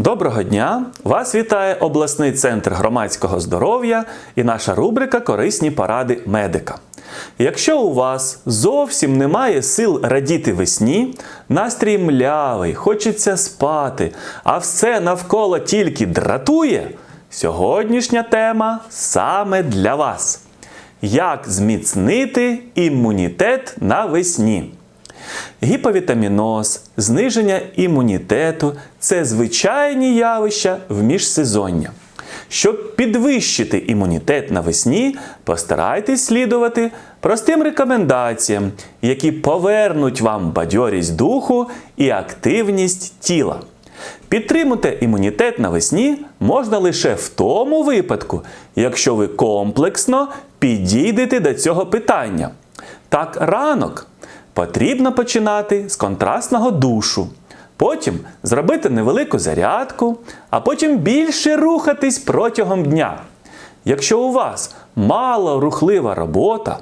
Доброго дня! Вас вітає обласний центр громадського здоров'я і наша рубрика Корисні поради медика. Якщо у вас зовсім немає сил радіти весні, настрій млявий, хочеться спати, а все навколо тільки дратує, сьогоднішня тема саме для вас. Як зміцнити імунітет навесні? Гіповітаміноз, зниження імунітету це звичайні явища в міжсезоння. Щоб підвищити імунітет навесні, постарайтесь слідувати простим рекомендаціям, які повернуть вам бадьорість духу і активність тіла. Підтримати імунітет навесні можна лише в тому випадку, якщо ви комплексно підійдете до цього питання. Так, ранок потрібно починати з контрастного душу. Потім зробити невелику зарядку, а потім більше рухатись протягом дня. Якщо у вас мало рухлива робота,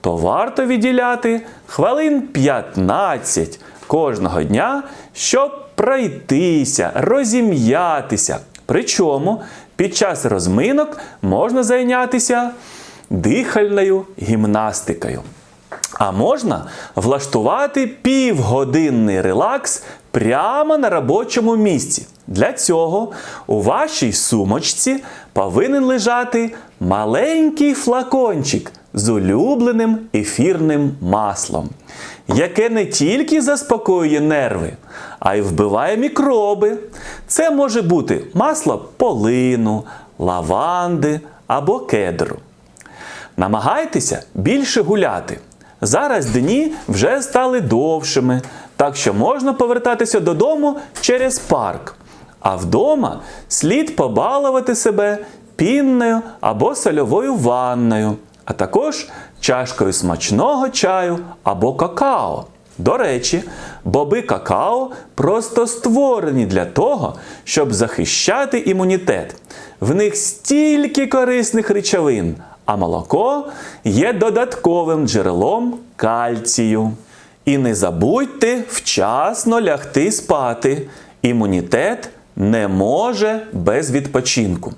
то варто відділяти хвилин 15 кожного дня, щоб пройтися, розім'ятися. Причому під час розминок можна зайнятися дихальною гімнастикою. А можна влаштувати півгодинний релакс прямо на робочому місці. Для цього у вашій сумочці повинен лежати маленький флакончик з улюбленим ефірним маслом, яке не тільки заспокоює нерви, а й вбиває мікроби. Це може бути масло полину, лаванди або кедру. Намагайтеся більше гуляти. Зараз дні вже стали довшими, так що можна повертатися додому через парк. А вдома слід побалувати себе пінною або сольовою ванною, а також чашкою смачного чаю або какао. До речі, боби какао просто створені для того, щоб захищати імунітет. В них стільки корисних речовин, а молоко є додатковим джерелом кальцію. І не забудьте вчасно лягти спати. Імунітет не може без відпочинку.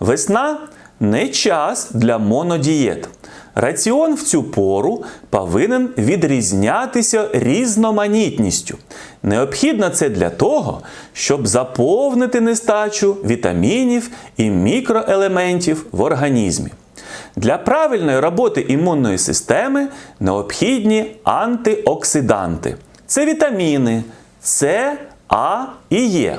Весна не час для монодієт. Раціон в цю пору повинен відрізнятися різноманітністю. Необхідно це для того, щоб заповнити нестачу вітамінів і мікроелементів в організмі. Для правильної роботи імунної системи необхідні антиоксиданти. Це вітаміни С, А і Е,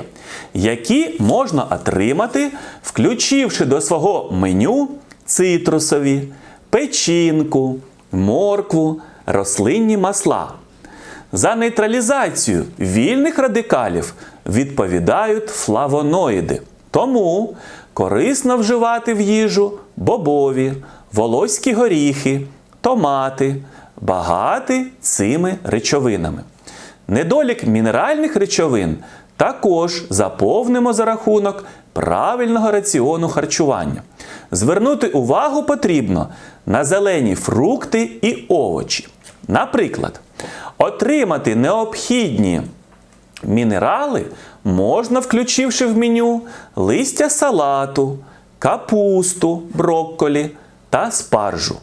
які можна отримати, включивши до свого меню цитрусові, печінку, моркву, рослинні масла. За нейтралізацію вільних радикалів відповідають флавоноїди. Тому корисно вживати в їжу бобові, волоські горіхи, томати, багаті цими речовинами. Недолік мінеральних речовин також заповнимо за рахунок правильного раціону харчування. Звернути увагу потрібно на зелені фрукти і овочі. Наприклад, отримати необхідні мінерали можна, включивши в меню листя салату, капусту, брокколі та спаржу.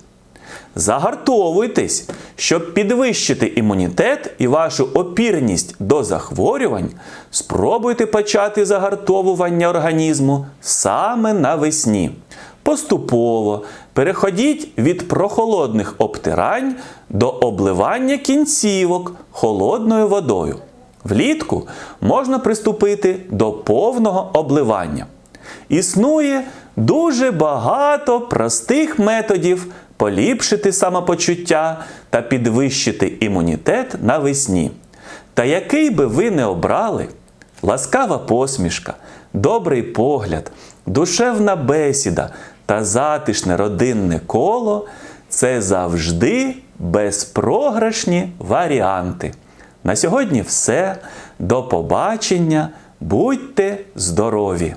Загартовуйтесь, щоб підвищити імунітет і вашу опірність до захворювань, спробуйте почати загартовування організму саме навесні. Поступово переходіть від прохолодних обтирань до обливання кінцівок холодною водою. Влітку можна приступити до повного обливання. Існує дуже багато простих методів поліпшити самопочуття та підвищити імунітет навесні. Та який би ви не обрали, ласкава посмішка, добрий погляд, душевна бесіда та затишне родинне коло це завжди безпрограшні варіанти. На сьогодні все. До побачення. Будьте здорові!